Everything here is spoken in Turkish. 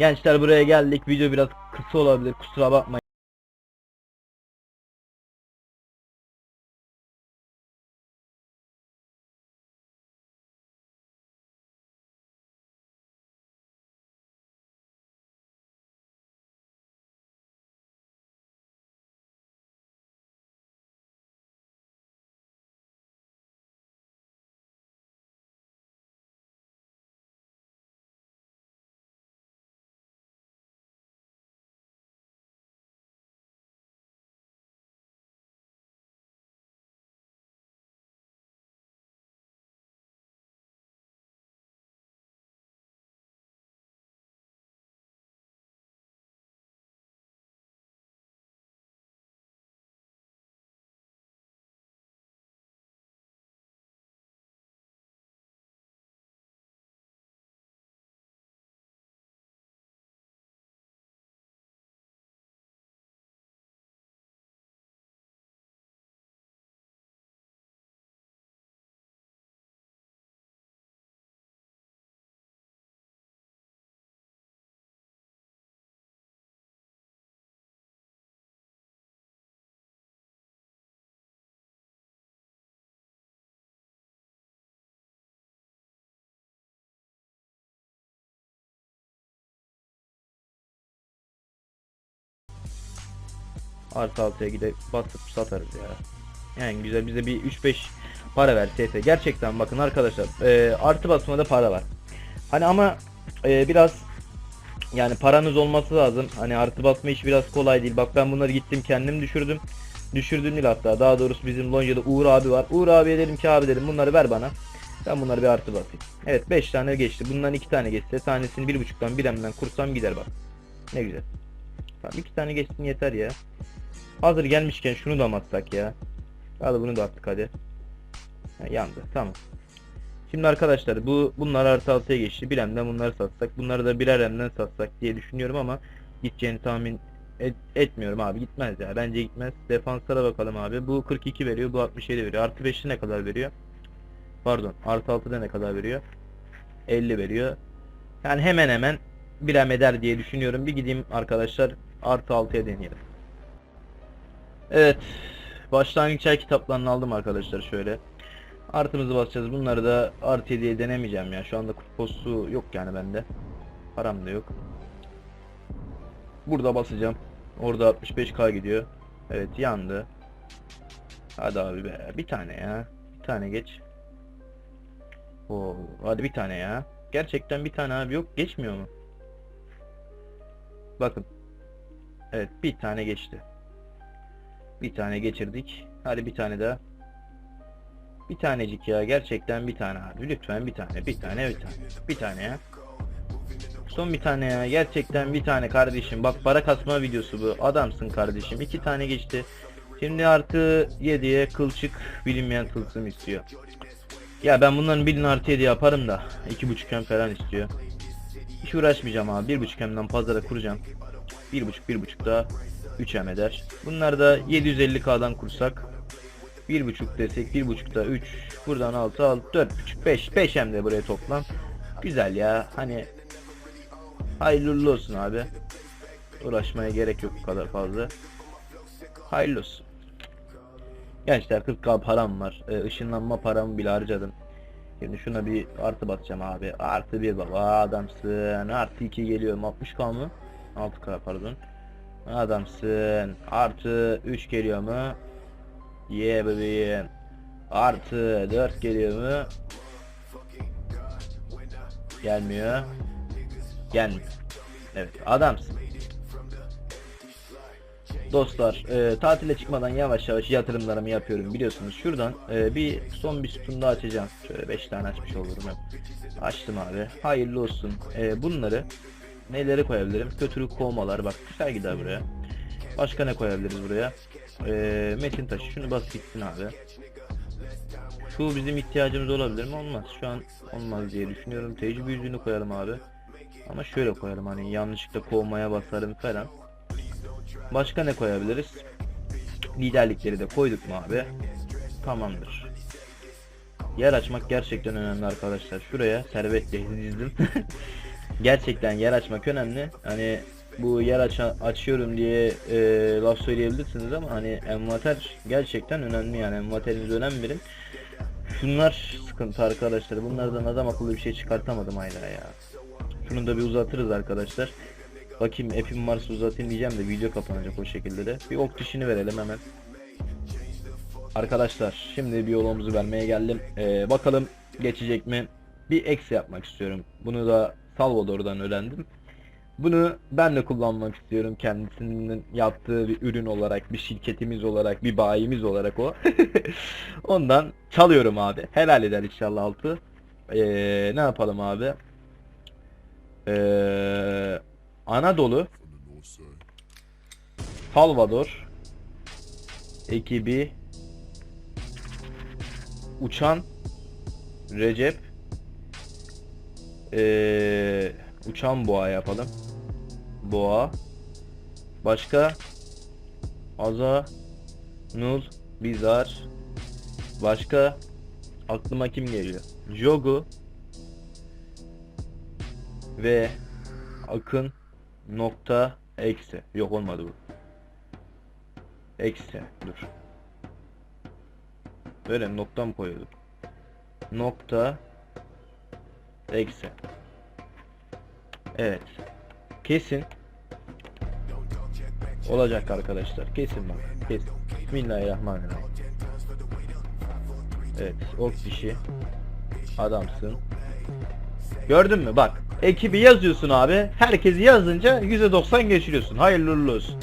Gençler buraya geldik. Video biraz kısa olabilir. Kusura bakmayın. Artı altıya gidip basıp satarız ya. Yani güzel bize bir 3-5 para ver TT. Gerçekten bakın arkadaşlar e, artı basmada para var. Hani ama e, biraz yani paranız olması lazım. Hani artı basma iş biraz kolay değil. Bak ben bunları gittim kendim düşürdüm. Düşürdüm değil hatta. Daha doğrusu bizim Lonya'da Uğur abi var. Uğur abiye dedim ki abi dedim bunları ver bana. Ben bunları bir artı basayım. Evet 5 tane geçti. Bundan 2 tane geçse tanesini 1.5'tan 1M'den kursam gider bak. Ne güzel. Tamam 2 tane geçsin yeter ya. Hazır gelmişken şunu da atsak ya? Hadi bunu da attık hadi. Ha, yandı tamam. Şimdi arkadaşlar bu bunlar artı altıya geçti. Bir emden bunları satsak. Bunları da birer emden satsak diye düşünüyorum ama gideceğini tahmin et- etmiyorum abi. Gitmez ya. Bence gitmez. Defanslara bakalım abi. Bu 42 veriyor. Bu 67 veriyor. Artı 5'i ne kadar veriyor? Pardon. Artı 6'da ne kadar veriyor? 50 veriyor. Yani hemen hemen bir em eder diye düşünüyorum. Bir gideyim arkadaşlar. Artı 6'ya deneyelim. Evet. Başlangıç ay kitaplarını aldım arkadaşlar şöyle. Artımızı basacağız. Bunları da artı 7'ye denemeyeceğim ya. Şu anda kuposu yok yani bende. Param da yok. Burada basacağım. Orada 65k gidiyor. Evet yandı. Hadi abi be. Bir tane ya. Bir tane geç. Oo, hadi bir tane ya. Gerçekten bir tane abi yok. Geçmiyor mu? Bakın. Evet bir tane geçti. Bir tane geçirdik. Hadi bir tane daha. Bir tanecik ya. Gerçekten bir tane abi. Lütfen bir tane. Bir tane bir tane. Bir tane ya. Son bir tane ya. Gerçekten bir tane kardeşim. Bak para kasma videosu bu. Adamsın kardeşim. İki tane geçti. Şimdi artı 7'ye kılçık bilinmeyen tılsım istiyor. Ya ben bunların bilin artı 7 yaparım da. 2.5 hem falan istiyor. Hiç uğraşmayacağım abi. 1.5 hemden pazara kuracağım. 1.5 1.5 da 3 hem eder. Bunlar da 750k'dan kursak 1.5 desek 1.5 da 3 buradan 6 al 4.5 5 5 hem de buraya toplam. Güzel ya. Hani hayırlı olsun abi. Uğraşmaya gerek yok bu kadar fazla. Hayırlı olsun. Gençler 40k param var. Ee, ışınlanma paramı bile harcadım. Şimdi şuna bir artı basacağım abi. Artı bir baba adamsın. Artı 2 geliyorum. 60k mı? 6k pardon. Adamsın. Artı 3 geliyor mu? Yeah bebeğim. Artı 4 geliyor mu? Gelmiyor. Gelmiyor. Evet adamsın. Dostlar e, tatile çıkmadan yavaş yavaş yatırımlarımı yapıyorum biliyorsunuz. Şuradan e, bir son bir sütun daha açacağım. Şöyle 5 tane açmış olurum hep. Açtım abi. Hayırlı olsun. E, bunları neleri koyabilirim? Kötülük kovmalar bak güzel gider buraya. Başka ne koyabiliriz buraya? E, metin taşı şunu bas gitsin abi. Şu bizim ihtiyacımız olabilir mi? Olmaz. Şu an olmaz diye düşünüyorum. Tecrübe yüzüğünü koyalım abi. Ama şöyle koyalım hani yanlışlıkla kovmaya basarım falan. Başka ne koyabiliriz? Liderlikleri de koyduk mu abi? Tamamdır. Yer açmak gerçekten önemli arkadaşlar. Şuraya servetle dizdim. gerçekten yer açmak önemli. Hani bu yer aça- açıyorum diye e, laf söyleyebilirsiniz ama hani envanter gerçekten önemli yani envanterinize önem verin. Şunlar sıkıntı arkadaşlar. Bunlardan adam akıllı bir şey çıkartamadım hala ya. Şunu da bir uzatırız arkadaşlar. Bakayım epim varsa uzatayım diyeceğim de video kapanacak o şekilde de. Bir ok dişini verelim hemen. Arkadaşlar şimdi bir yolumuzu vermeye geldim. Ee, bakalım geçecek mi? Bir eksi yapmak istiyorum. Bunu da Salvador'dan öğrendim. Bunu ben de kullanmak istiyorum kendisinin yaptığı bir ürün olarak, bir şirketimiz olarak, bir bayimiz olarak o. Ondan çalıyorum abi. Helal eder inşallah altı. Ee, ne yapalım abi? Ee, Anadolu, Salvador ekibi Uçan Recep ee, Uçan Boğa yapalım. Boğa. Başka? Aza. Nul Bizar. Başka? Aklıma kim geliyor? Jogu. Ve Akın Nokta Eksi. Yok olmadı bu. Eksi. Dur. Böyle nokta mı koyuyorduk? Nokta Eksi Evet Kesin Olacak arkadaşlar. Kesin bak. Kesin. Bismillahirrahmanirrahim. Evet. Ok dişi. Adamsın. Gördün mü? Bak. Ekibi yazıyorsun abi. Herkesi yazınca %90 geçiriyorsun. Hayırlı olsun.